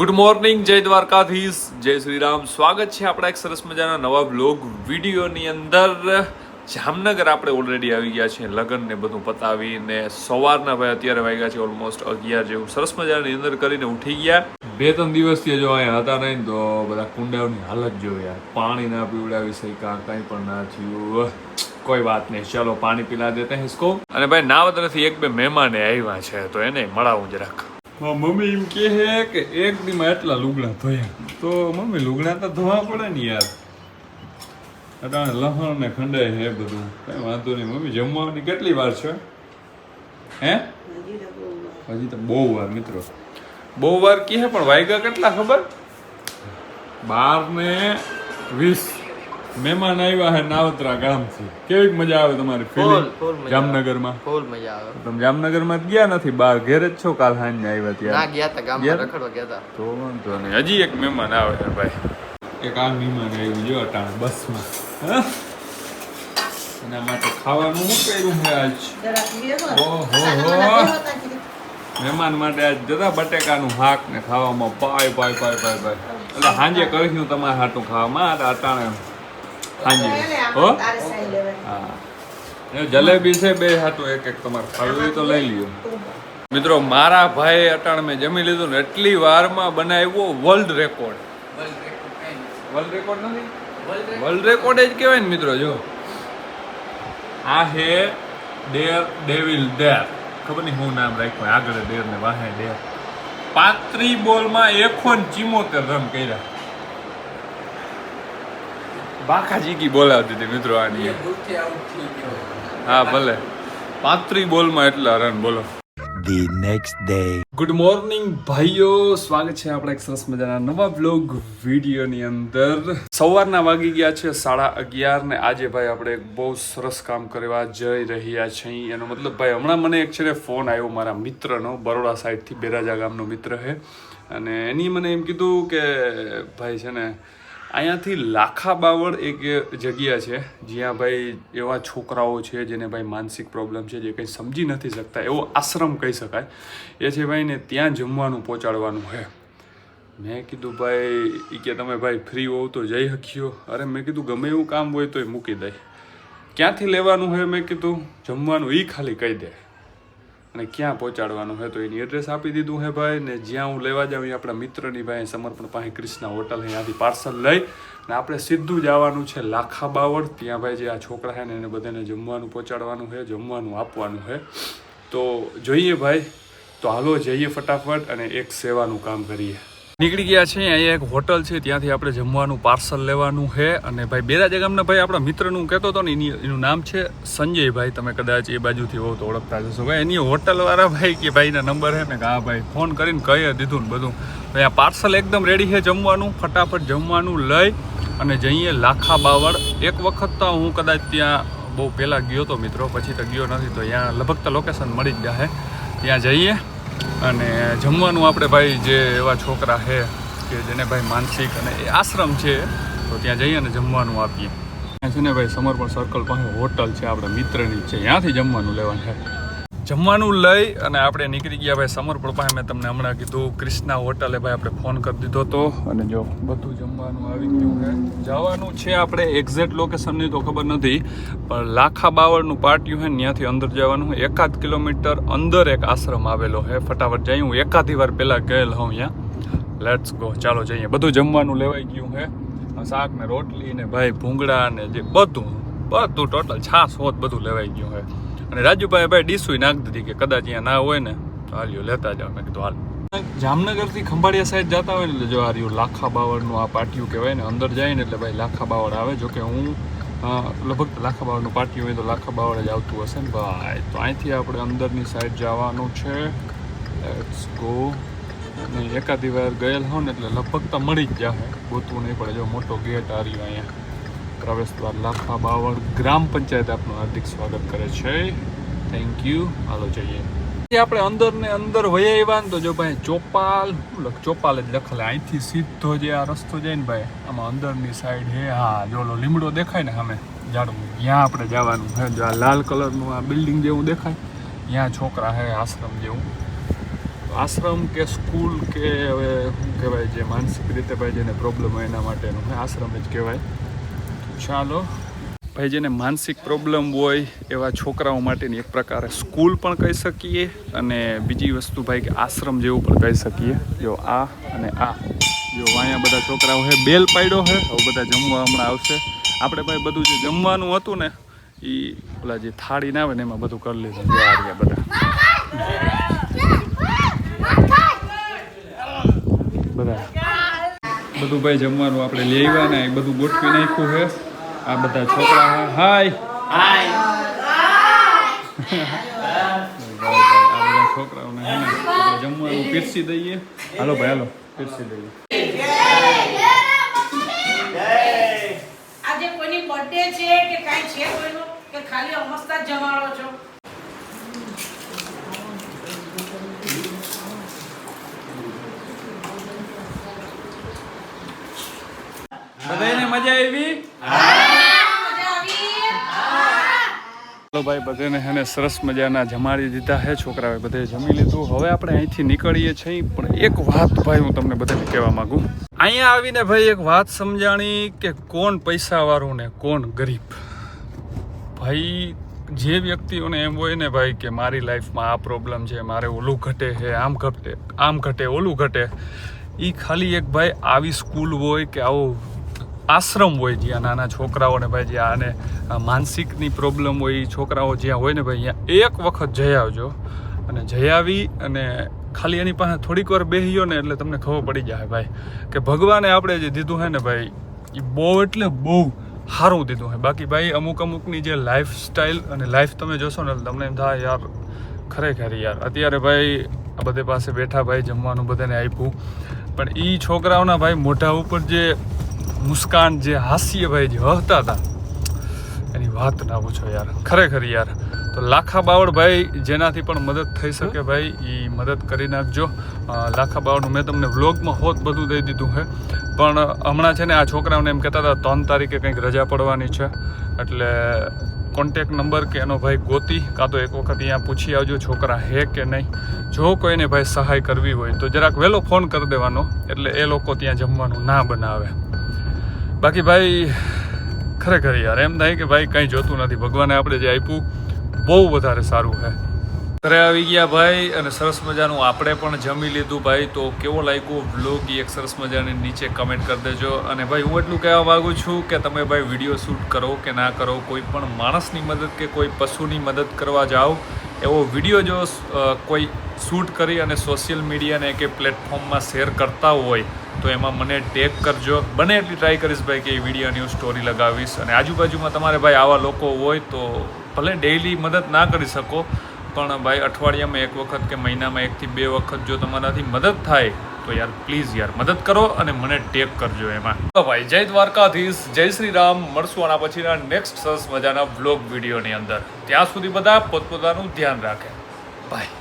Good morning જય દ્વારકાધીશ. જય શ્રી રામ સ્વાગત છે આપણા એક સરસ મજાના નવા બ્લોગ વિડીયોની અંદર. જામનગર આપણે ઓલરેડી આવી ગયા છીએ લગ્નને બધું પતાવીને. સવારના ભાઈ અત્યારે વાગ્યા છે ઓલમોસ્ટ અગિયાર જેવું. સરસ મજાની અંદર કરીને ઉઠી ગયા. બે ત્રણ દિવસથી જો અહીંયા હતા નહીં તો બધા કુંડાઓની હાલત જો યાર. પાણી ના પીવડાવી શક્યા, કાંઈ પણ ના થયું. કોઈ વાત નહીં. ચલો પાણી પીલા દેતા હિસ્કો. અને ભાઈ નાવત નથી, એક બે મહેમાને આવ્યા છે, તો એને મળાવું જરાક. મમ્મી એમ કે છે કે એક દીમાં એટલા લુગડા ધોયા. તો મમ્મી, લુગડા તો ધોવા પડે ને યાર. અટાણે લહણ ને ખંડાય હે બધું. કઈ વાંધો નહીં. મમ્મી, જમવાની કેટલી વાર છે? હે? હજી તો બહુ વાર, મિત્રો. બહુ વાર કહે, પણ વાયગા કેટલા ખબર? બાર ને વીસ. મહેમાન આવ્યા હે નાવત્રા ગામથી. કેવી મજા આવે તમારી ફૂલ ફિલિંગ ફૂલ મજા જામનગરમાં? ફૂલ મજા આવે. તમે જામનગરમાં જ ગયા નથી? બાર ઘેર જ છો કાલ સાંજે આવ્યા ના ત્યારે ગયા તા ગામમાં ગયા? રખડવા ગયા તા. તો વાંધો નહીં. હજી એક મહેમાન આવે છે ભાઈ. એક આ મહેમાન આવ્યું જો અટાણે બસમાં. હા? એના માટે ખાવાનું શું કર્યું છે આજ? ઓહો મહેમાન માટે આજ જરા બટેકાનું શાક ને ખાવામાં પાય પાય પાય પાય પાય. એટલે સાંજે કરીશું તમારે હાટું ખાવામાં. આ અટાણે સાંજે હો? હા. જલેબી છે બે હાટું એક એક તમારે ખાવી હોય તો લઈ લ્યો. મિત્રો મારા ભાઈ અટાણ મેં જમી લીધું ને એટલી વારમાં બનાવ્યો વર્લ્ડ રેકોર્ડ વર્લ્ડ રેકોર્ડ નથી. વર્લ્ડ રેકોર્ડ જ કહેવાય ને મિત્રો જો. આ હે ડેર ડેવિલ ડેર. ખબર નહીં હું નામ રાખ્યું આગળ ડેર ને વાહે ડેર. પાંત્રી બોલમાં એકો ચીમોતેર ચિમોતેર રન કર્યા. બાકાજી કી બોલાવતી હતી મિત્રો આની. હા ભલે. પાંત્રી બોલમાં એટલા રન બોલો. The next day good morning ભાઈઓ. સ્વાગત છે આપણા એક સરસ મજાના નવા બ્લોગ વિડીયોની અંદર. સવારના વાગી ગયા છે સાડા અગિયાર ને આજે ભાઈ આપણે એક બહુ સરસ કામ કરવા જઈ રહ્યા છીએ. એનો મતલબ ભાઈ હમણાં મને એક છે ફોન આવ્યો મારા મિત્રનો બરોડા સાઈડથી બેરાજા ગામનો મિત્ર છે. અને એની મને એમ કીધું કે ભાઈ છે ને અહીંયાથી લાખા બાવળ એક જગ્યા છે, જ્યાં ભાઈ એવા છોકરાઓ છે જેને ભાઈ માનસિક પ્રોબ્લેમ છે, જે કંઈ સમજી નથી શકતા, એવો આશ્રમ કહી શકાય. એ છે ભાઈને ત્યાં જમવાનું પહોંચાડવાનું છે. મેં કીધું, ભાઈ એ કે તમે ભાઈ ફ્રી હોવ તો જઈ શકીઓ અરે, મેં કીધું, ગમે એવું કામ હોય તો એ મૂકી દે. ક્યાંથી લેવાનું હોય મેં કીધું, જમવાનું એ ખાલી કહી દે. અને ક્યાં પહોંચાડવાનું છે તો એની એડ્રેસ આપી દીધું હે ભાઈ. ને જ્યાં હું લેવા જાઉં આપણા મિત્રની ભાઈ સમર્પણ પાસે ક્રિષ્ના હોટલ અહીંયાથી પાર્સલ લઈ. અને આપણે સીધું જવાનું છે લાખા બાવળ ત્યાં ભાઈ જે આ છોકરા છે ને એને બધાને જમવાનું પહોંચાડવાનું છે જમવાનું આપવાનું છે તો જોઈએ ભાઈ. તો હાલો જઈએ ફટાફટ અને એક સેવાનું કામ કરીએ. નીકળી ગયા છે અહીંયા એક હોટલ છે, ત્યાંથી આપણે જમવાનું પાર્સલ લેવાનું છે. અને ભાઈ, બેરાજા ગામના ભાઈ આપણા મિત્રનું કહેતો હતો ને, એની એનું નામ છે સંજયભાઈ. તમે કદાચ એ બાજુથી હોવ તો ઓળખતા જશો ભાઈ, એની હોટલવાળા ભાઈ કે ભાઈના નંબર છે ને, કે ભાઈ, ફોન કરીને કહી દીધું ને બધું. આ પાર્સલ એકદમ રેડી છે જમવાનું. ફટાફટ જમવાનું લઈ અને જઈએ લાખા બાવળ. એક વખત તો હું કદાચ ત્યાં બહુ પહેલાં ગયો હતો મિત્રો, પછી તો ગયો નથી, તો ત્યાં લગભગ તો લોકેશન મળી જ જાય ત્યાં જઈએ. અને જમવાનું આપણે ભાઈ જે એવા છોકરા છે કે જેને ભાઈ માનસિક અને એ આશ્રમ છે, તો ત્યાં જઈએ અને જમવાનું આપીએ. છે ને ભાઈ સમર્પણ સર્કલ પાસે હોટલ છે, આપણા મિત્રની છે. ત્યાંથી જમવાનું લેવાનું છે. જમવાનું લઈ અને આપણે નીકળી ગયા ભાઈ સમર્પણ પાસે મેં તમને હમણાં કીધું ક્રિષ્ના હોટલે ભાઈ આપણે ફોન કરી દીધો હતો. અને જો બધું જમવાનું આવી ગયું છે. જવાનું છે આપણે એક્ઝેક્ટ લોકેશનની તો ખબર નથી, પણ લાખા બાવળનું પાટિયું છે ત્યાંથી અંદર જવાનું એકાદ કિલોમીટર અંદર એક આશ્રમ આવેલો છે. ફટાફટ જઈ હું એકાદી વાર પહેલાં ગયેલ હોઉં અહીંયા. લેટ્સ ગો ચાલો જઈએ. બધું જમવાનું લેવાઈ ગયું છે. શાક ને રોટલી ને ભાઈ ભૂંગળા ને જે બધું બધું ટોટલ છાસ હોત બધું લેવાઈ ગયું છે. અને રાજુભાઈ ભાઈ ડીસુઈ નાખી દીધી કે કદાચ અહીંયા ના હોય ને, તો હાલ્યો, લેતા જાવ મેં કીધું, હાલ. જામનગરથી ખંભાળિયા સાઈડ જતા હોય એટલે જો આ રહ્યું લાખા બાવળનું આ પાટિયું કહેવાય ને, અંદર જાય ને, એટલે ભાઈ લાખા બાવળ આવે. જો કે હું લગભગ લાખા બાવળનું પાટિયું હોય તો લાખા બાવળ જ આવતું હશે ને ભાઈ. તો અહીંથી આપણે અંદરની સાઈડ જવાનું છે. લેટ્સ ગો અને એકાદી વાર ગયેલ હોવ ને, એટલે લગભગ તો મળી જ જાય ગોતવું નહીં પડે, જો મોટો ગેટ આ રહ્યો અહીંયા. પ્રવેશ દ્વાર લાખા બાવળ ગ્રામ પંચાયત આપનું હાર્દિક સ્વાગત કરે છે. થેન્ક યુ હાલો જઈએ. આપણે અંદર ને અંદર વયા આવ્યા તો જો ભાઈ ચોપાલ લખ, ચોપાલ જ લખેલા. અહીંથી સીધો જે આ રસ્તો જાય ને ભાઈ, આમાં અંદરની સાઈડ હે. હા જોલો લીમડો દેખાય ને સામે ઝાડવું ત્યાં આપણે જવાનું હે જો આ લાલ કલરનું આ બિલ્ડિંગ જેવું દેખાય, ત્યાં છોકરા હે, આશ્રમ જેવું. આશ્રમ કે સ્કૂલ કે હવે શું કહેવાય, જે માનસિક રીતે ભાઈ જેને પ્રોબ્લેમ હોય એના માટેનું આશ્રમ જ કહેવાય. ચાલો. ભાઈ જેને માનસિક પ્રોબ્લેમ હોય એવા છોકરાઓ માટેની એક પ્રકારે સ્કૂલ પણ કહી શકીએ અને બીજી વસ્તુ ભાઈ કે આશ્રમ જેવું પણ કહી શકીએ. જો આ અને આ. જો અહીંયા બધા છોકરાઓ છે બેલ પાડ્યો છે હવે બધા જમવા હમણાં આવશે. આપણે ભાઈ બધું જે જમવાનું હતું ને એ ઓલા જે થાળી ના આવે ને એમાં બધું કરી લીધું. જો આ બધા. બધા. બધું ભાઈ જમવાનું આપણે લેવા ને, એ બધું ગોઠવી નાખ્યું છે આ બધા છોકરા હાય. હાય. આ બધા છોકરાઓને હે ને જમવાનું પીરસી દઈએ હાલો ભાઈ હાલો. પીરસી દઈએ. આજે કોઈની બર્થડે છે કે કાંઈ છે કોઈનો? કે ખાલી અમસ્તા જમાડો છો? મજા આવી? ચાલો ભાઈ, બધાને હેને સરસ મજાના જમાડી દીધા હે છોકરાઓએ બધે જમી લીધું. હવે આપણે અહીંથી નીકળીએ છીએ, પણ એક વાત ભાઈ હું તમને બધાને કહેવા માંગુ. અહીંયા આવીને ભાઈ એક વાત સમજાણી કે કોણ પૈસાવાળું ને કોણ ગરીબ? ભાઈ, જે વ્યક્તિઓને એમ હોય ને ભાઈ કે મારી લાઈફમાં આ પ્રોબ્લેમ છે, મારે ઓલું ઘટે છે, આમ ઘટે આમ ઘટે, ઓલું ઘટે એ ખાલી એક ભાઈ આવી સ્કૂલ હોય કે આવો આશ્રમ હોય જ્યાં નાના છોકરાઓને ભાઈ જ્યાં આને માનસિકની પ્રોબ્લેમ હોય એ છોકરાઓ જ્યાં હોય ને ભાઈ અહીંયા એક વખત જઈ આવજો. અને જઈ આવી અને ખાલી એની પાસે થોડીક વાર બેહીઓ ને એટલે તમને ખબર પડી જાય ભાઈ, કે ભગવાને આપણે જે દીધું છે ને ભાઈ એ બહુ એટલે બહુ સારું દીધું હે. બાકી ભાઈ, અમુક અમુકની જે લાઈફ સ્ટાઈલ અને લાઈફ તમે જોશો ને તમને એમ થાય, યાર, ખરેખર યાર, અત્યારે ભાઈ, આ બધે પાસે બેઠા ભાઈ, જમવાનું બધાને આપ્યું. પણ એ છોકરાઓના ભાઈ મોઢા ઉપર જે મુસ્કાન જે હાસ્યભાઈ જે હસતા હતા, એની વાત ના પૂછો યાર. ખરેખર યાર. તો લાખા બાવળ ભાઈ જેનાથી પણ મદદ થઈ શકે ભાઈ એ મદદ કરી નાખજો. લાખા બાવળનું મેં તમને વ્લોગમાં હોત બધું દઈ દીધું છે પણ હમણાં છે ને આ છોકરાઓને એમ કહેતા હતા, ત્રણ તારીખે કંઈક રજા પડવાની છે. એટલે કોન્ટેક નંબર કે એનો ભાઈ ગોતી, કાં તો એક વખત અહીંયા પૂછી આવજો છોકરા હે કે નહીં. જો કોઈને ભાઈ સહાય કરવી હોય તો જરાક વહેલો ફોન કરી દેવાનો, એટલે એ લોકો ત્યાં જમવાનું ના બનાવે. બાકી ભાઈ, ખરેખર યાર, એમ થાય કે ભાઈ કંઈ જોતું નથી. ભગવાને આપણે જે આપ્યું, બહુ વધારે સારું છે. ઘરે આવી ગયા ભાઈ અને સરસ મજાનું આપણે પણ જમી લીધું ભાઈ. તો કેવો લાગ્યો વ્લોગ એક સરસ મજાની નીચે કમેન્ટ કરી દેજો. અને ભાઈ, હું એટલું કહેવા માગું છું કે તમે ભાઈ વીડિયો શૂટ કરો કે ના કરો, કોઈ પણ માણસની મદદ કે કોઈ પશુની મદદ કરવા જાઓ એવો વીડિયો જો કોઈ શૂટ કરી અને સોશિયલ મીડિયાને કે પ્લેટફોર્મમાં શેર કરતા હોય, તો એમાં મને ટેગ કરજો. બને એટલી ટ્રાય કરીશ ભાઈ કે એ વિડીયોની હું સ્ટોરી લગાવીશ. અને આજુબાજુમાં તમારે ભાઈ આવા લોકો હોય, તો ભલે ડેઈલી મદદ ના કરી શકો, પણ ભાઈ અઠવાડિયામાં એક વખત કે મહિનામાં એકથી બે વખત જો તમારાથી મદદ થાય તો યાર પ્લીઝ યાર, મદદ કરો અને મને ટેક કરજો એમાં. તો ભાઈ, જય દ્વારકાધીશ, જય શ્રી રામ મળશું આના પછીના નેક્સ્ટ સરસ મજાના વ્લોગ વિડીયોની અંદર. ત્યાં સુધી બધા પોતપોતાનું ધ્યાન રાખે. બાય